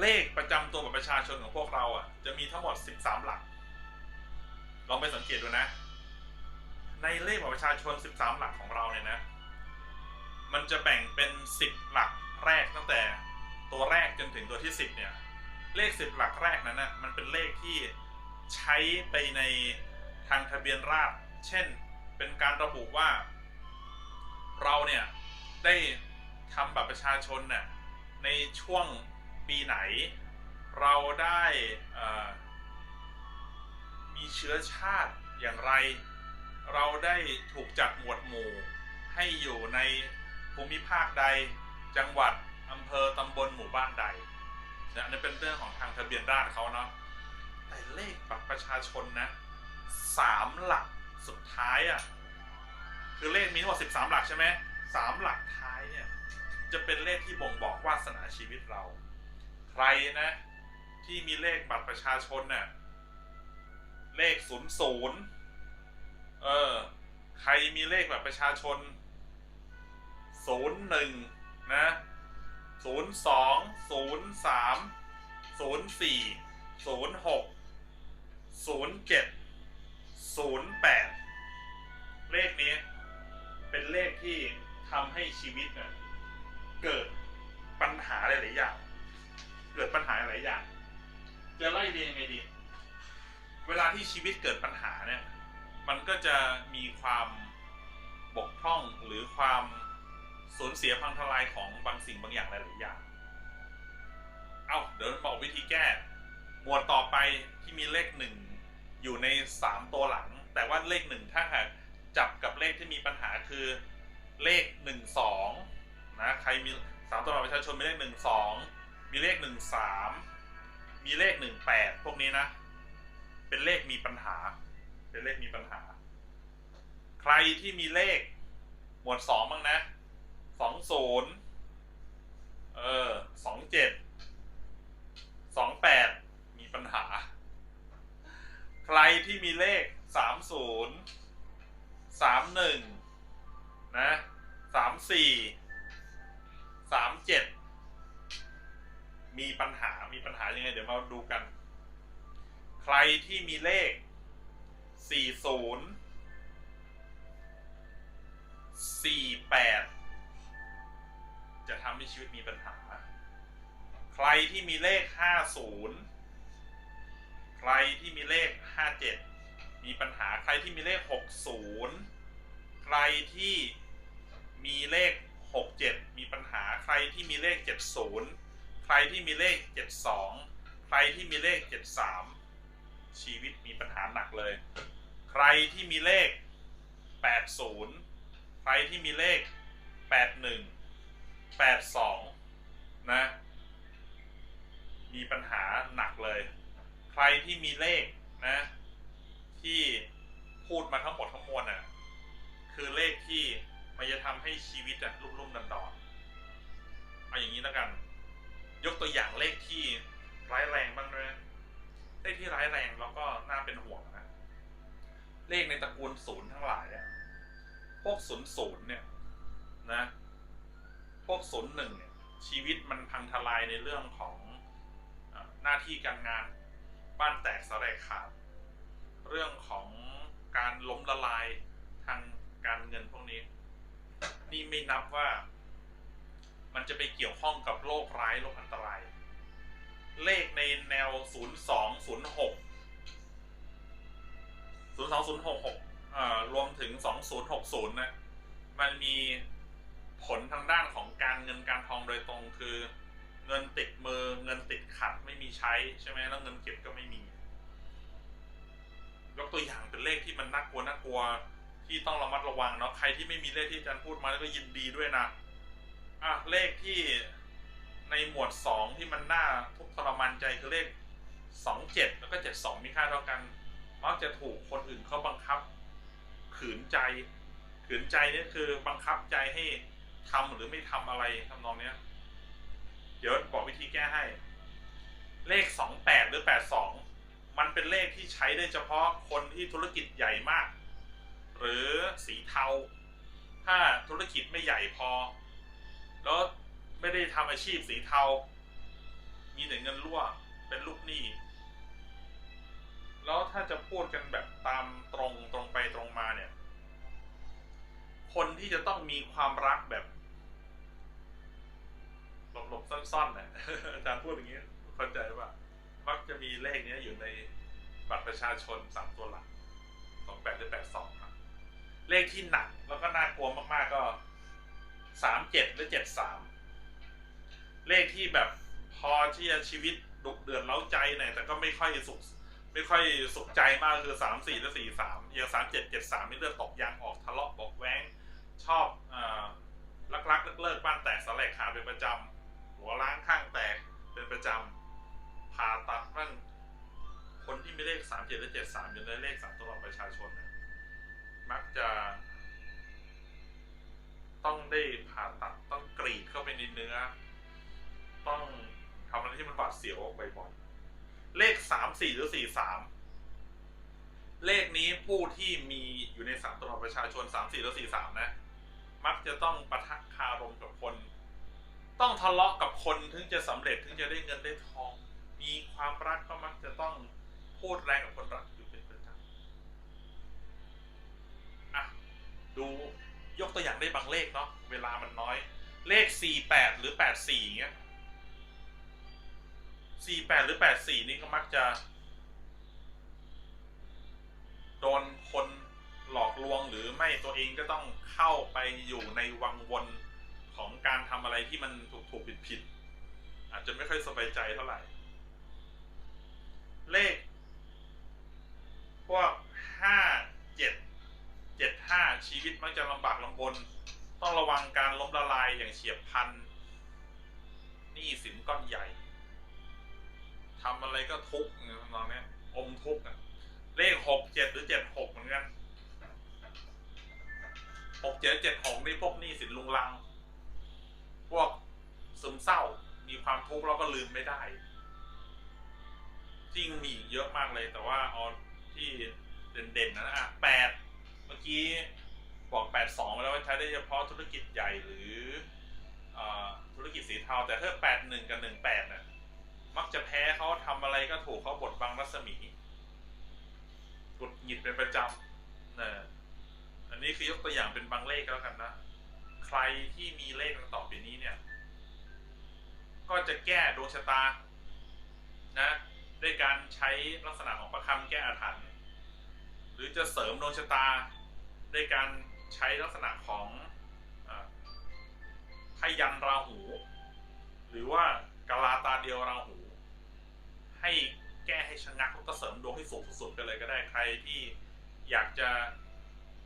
เลขประจำตัวบัตรประชาชนของพวกเราอะ จะมีทั้งหมด 13 หลัก ลองไปสังเกตดูนะ ในเลขบัตรประชาชน 13 หลักของเราเนี่ยนะ มันจะแบ่งเป็น 10 หลักแรกตั้งแต่ตัวแรกจนถึงตัวที่ 10 เนี่ย เลข 10 หลักแรกนั้นนะมันเป็นเลขที่ใช้ไปในทางทะเบียนราษฎรเช่น เป็นการระบุว่า เราเนี่ยได้ทำบัตรประชาชนน่ะในช่วง ปีไหน เราได้มีเชื้อชาติอย่างไร เราได้ถูกจัดหมวดหมู่ให้อยู่ในภูมิภาคใด จังหวัดอำเภอตำบลหมู่บ้านใดนะอันนี้เป็นเรื่องของทางทะเบียนราษฎรเขาเนาะแต่เลขบัตรประชาชนนะสามหลักสุดท้ายอะคือเลขมีทั้งหมด13หลักใช่ไหมสามหลักท้ายเนี่ยจะเป็นเลขที่บ่งบอกวาสนาชีวิตเรา ใครนะ ที่มีเลขบัตรประชาชนน่ะเลขศูนย์ศูนย์เออ ใครมีเลขบัตรประชาชนศูนย์หนึ่งนะศูนย์สองศูนย์สามศูนย์สี่ศูนย์หกศูนย์เจ็ดศูนย์แปดเลขนี้ เป็นเลขที่ทำให้ชีวิตเนี่ยเกิดปัญหาหลายๆอย่าง เกิดปัญหาหลายอย่าง จะไล่เรียงยังไงดี เวลาที่ชีวิตเกิดปัญหาเนี่ย มันก็จะมีความบกพร่องหรือความสูญเสียพังทลายของบางสิ่งบางอย่างหลายๆอย่าง เอาเดี๋ยวบอกวิธีแก้ หมวดต่อไปที่มีเลขหนึ่งอยู่ในสามตัวหลัง แต่ว่าเลขหนึ่งถ้าหากจับกับเลขที่มีปัญหาคือเลขหนึ่งสองนะ ใครมีสามตัวบัตรประชาชนมีเลขหนึ่งสอง มีเลขหนึ่งสามมีเลขหนึ่งแปดพวกนี้นะ เป็นเลขมีปัญหา เป็นเลขมีปัญหา ใครที่มีเลข หมวดสองบ้างนะสองศูนย์เออสองเจ็ดสองแปดมีปัญหา ใครที่มีเลขสามศูนย์สามหนึ่ง มีปัญหามีปัญหายังไง เดี๋ยวมาดูกัน ใครที่มีเลขสี่ศูนย์สี่แปดจะทำให้ชีวิตมีปัญหา ใครที่มีเลขห้าศูนย์ใครที่มีเลขห้าเจ็ดมีปัญหา ใครที่มีเลขหกศูนย์ใครที่มีเลขหกเจ็ดมีปัญหา ใครที่มีเลขเจ็ดศูนย์ ใครที่มีเลขเจ็ดสองใครที่มีเลขเจ็ดสามชีวิตมีปัญหาหนักเลย ใครที่มีเลขแปดศูนย์ใครที่มีเลขแปดหนึ่งแปดสองนะ มีปัญหาหนักเลย ใครที่มีเลขนะ ที่พูดมาทั้งหมดทั้งมวลน่ะ คือเลขที่มันจะทำให้ชีวิตอะรุ่มรุ่มดันดอน ตัวอย่างเลขที่ร้ายแรงบ้างด้วยนะเลขที่ร้ายแรงแล้วก็น่าเป็นห่วงนะ เลขในตระกูลศูนย์ทั้งหลายอะพวกศูนย์ศูนย์เนี่ยนะ พวกศูนย์หนึ่งเนี่ยชีวิตมันพังทลายในเรื่องของอหน้าที่การงานบ้านแตกสลายขาด เรื่องของการล้มละลายทางการเงินพวกนี้ นี่ไม่นับว่า มันจะไปเกี่ยวข้องกับโรคร้ายโรคอันตราย เลขในแนว 02 06 02 066อ่ารวมถึง 2060 นะ มันมีผลทางด้านของการเงินการทองโดยตรงคือ เงินติดมือเงินติดขัดไม่มีใช้ใช่ไหมแล้วเงินเก็บก็ไม่มี ยกตัวอย่างเป็นเลขที่มันน่ากลัวน่ากลัวที่ต้องระมัดระวังเนาะใครที่ไม่มีเลขที่อาจารย์พูดมาแล้วก็ยินดีด้วยนะ อะเลขที่ในหมวดสองที่มันน่าทุกข์ทรมานใจคือเลขสองเจ็ดแล้วก็เจ็ดสองมีค่าเท่ากันมักจะถูกคนอื่นเขาบังคับ ขืนใจ ขืนใจนี่คือบังคับใจให้ทำหรือไม่ทำอะไรทำนองเนี้ย เดี๋ยวบอกวิธีแก้ให้ เลขสองแปดหรือแปดสองมันเป็นเลขที่ใช้ได้เฉพาะคนที่ธุรกิจใหญ่มาก หรือสีเทา ถ้าธุรกิจไม่ใหญ่พอ แล้วไม่ได้ทำอาชีพสีเทา มีแต่เงินรั่วเป็นลูกหนี้ แล้วถ้าจะพูดกันแบบตามตรงตรงไปตรงมาเนี่ย คนที่จะต้องมีความรักแบบหลบๆซ่อนๆนะอาจารย์พูดอย่างนี้เข้าใจว่ามักจะมีเลขเนี้ยอยู่ในบัตรประชาชนสามตัวหลักสองแปดหรือแปดสองครับ เลขที่หนักแล้วก็น่ากลัวมากๆก็ สามเจ็ดหรือเจ็ดสามเลขที่แบบพอที่จะชีวิตดุเดือดเล้าใจหน่อยแต่ก็ไม่ค่อยสุขไม่ค่อยสุขใจมากคือสามสี่และสี่สามอย่างสามเจ็ดเจ็ดสามนี่เลือดตกยางออกทะเลาะบอกแว้งชอบลักรักเลิกเลิกบ้านแตกสลายขาเป็นประจำหัวล้างข้างแตกเป็นประจำผ่าตัดบ้างคนที่มีเลขสามเจ็ดและเจ็ดสามอยู่ในเลขสามตัวประชาชนนะมักจะ ต้องได้ผ่าตัดต้องกรีดเข้าไปในเนื้อ ต้องทำอะไรที่มันบาดเสียวบ่อยๆเลขสามสี่หรือสี่สามเลขนี้ผู้ที่มีอยู่ในสามตัวประชาชนสามสี่หรือสี่สามนะ มักจะต้องปะทะคารมกับคน ต้องทะเลาะกับคนถึงจะสำเร็จถึงจะได้เงินได้ทอง มีความรักก็มักจะต้องพูดแรงกับคนรักอยู่เป็นประจำอะดู ยกตัวอย่างได้บางเลขเนาะเวลามันน้อย เลขสี่แปดหรือแปดสี่เงี้ยสี่แปดหรือแปดสี่นี่ก็มักจะ โดนคนหลอกลวงหรือไม่ตัวเองก็ต้องเข้าไปอยู่ในวังวนของการทำอะไรที่มันถูกถูกผิดผิดอาจจะไม่ค่อยสบายใจเท่าไหร่ เลข พวกห้า 5. ชีวิตมักจะลำบากลำบน ต้องระวังการล้มละลายอย่างเฉียบพลันนี่สินก้อนใหญ่ทำอะไรก็ทุกข์เนี่ยตอนนี้อมทุกข์อะเลขหกเจ็ดหรือเจ็ดหกเหมือนกันหกเจ็ดเจ็ดหกนี่พวกนี่สินลุงลัง พวกซึมเศร้ามีความทุกข์เราก็ลืมไม่ได้ จริงมีเยอะมากเลยแต่ว่าออที่เด่นๆนะอะแปด เมื่อกี้บอกแปดสองไปแล้วว่าใช้ได้เฉพาะธุรกิจใหญ่หรืออธุรกิจสีเทา แต่ถ้าแปดหนึ่งกับหนึ่งแปดเนี่ยมักจะแพ้เขาทำอะไรก็ถูกเขาบดบังรัศมีกดหงิดเป็นประจำนะอันนี้คือยกตัวอย่างเป็นบางเลขก็แล้วกันนะ ใครที่มีเลขดังต่อไปนี้เนี่ย ก็จะแก้ดวงชะตา นะด้วยการใช้ลักษณะของประคำแก้อาถรรพ์หรือจะเสริมดวงชะตา ด้วยการใช้ลักษณะของอาพยันราหู หรือว่ากะลาตาเดียวราหู ให้แก้ให้ชะงักแล้วก็เสริมดวงให้สูงสุดๆไปเลยก็ได้ใครที่อยากจะ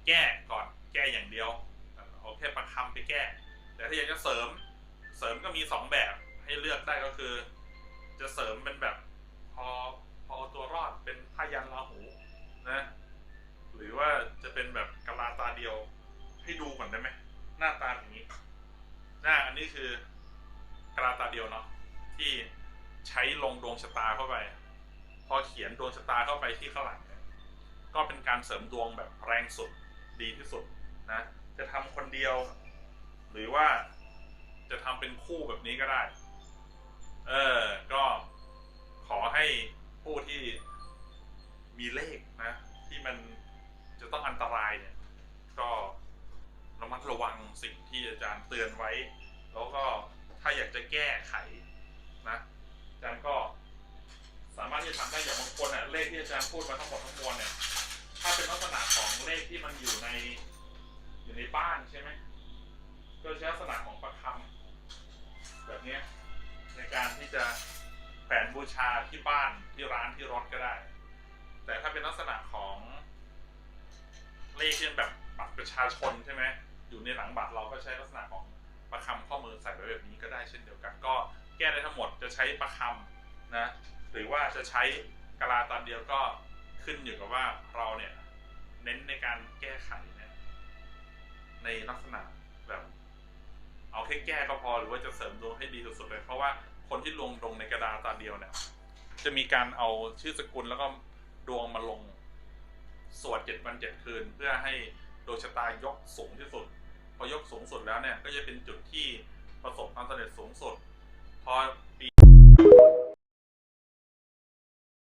แก้ก่อนแก้อย่างเดียวเอาแค่ประคำไปแก้ แต่ถ้าอยากจะเสริมเสริมก็มีสองแบบให้เลือกได้ก็คือ จะเสริมเป็นแบบพอพอเอาตัวรอดเป็นพยันราหูนะ หรือว่าจะเป็นแบบกะลาตาเดียว ให้ดูก่อนได้ไหมหน้าตาอย่างนี้ หน้าอันนี้คือกะลาตาเดียวเนาะที่ใช้ลงดวงชะตาเข้าไป พอเขียนดวงชะตาเข้าไปที่ข้างหลังก็เป็นการเสริมดวงแบบแรงสุดดีที่สุดนะ จะทำคนเดียว หรือว่าจะทำเป็นคู่แบบนี้ก็ได้ เออ ก็ขอให้ผู้ที่มีเลขนะ ที่มัน ต้องอันตรายเนี่ย ก็ระมัดระวังสิ่งที่อาจารย์เตือนไว้ แล้วก็ถ้าอยากจะแก้ไขนะอาจารย์ก็สามารถที่จะทำได้อย่างบางคนน่ะเลขที่อาจารย์พูดมาทั้งหมดทั้งมวลเนี่ยถ้าเป็นลักษณะของเลขที่มันอยู่ในอยู่ในบ้านใช่ไหมก็ใช้ลักษณะของประคำแบบนี้ในการที่จะแขวนบูชาที่บ้านที่ร้านที่รถก็ได้ แต่ถ้าเป็นลักษณะของ เลขที่เป็นแบบบัตรประชาชนใช่ไหมอยู่ในหลังบัตรเราก็ใช้ลักษณะของประคำข้อมือใส่ไว้แบบนี้ก็ได้เช่นเดียวกัน ก็แก้ได้ทั้งหมดจะใช้ประคำนะหรือว่าจะใช้กะลาตามเดียวก็ขึ้นอยู่กับว่าเราเนี่ยเน้นในการแก้ไขเนี่ยในลักษณะแบบ เอาแค่แก้ก็พอหรือว่าจะเสริมดวงให้ดีสุดๆเลยเพราะว่าคนที่ลงดวงในกระดาษตาเดียวเนี่ย จะมีการเอาชื่อสกุลแล้วก็ดวงมาลง สวดเจ็ดวันเจ็ดคืน เพื่อให้ดวงชะตายกสูงที่สุด พอยกสูงสุดแล้วเนี่ยก็จะเป็นจุดที่ประสบความสำเร็จสูงสุด พอ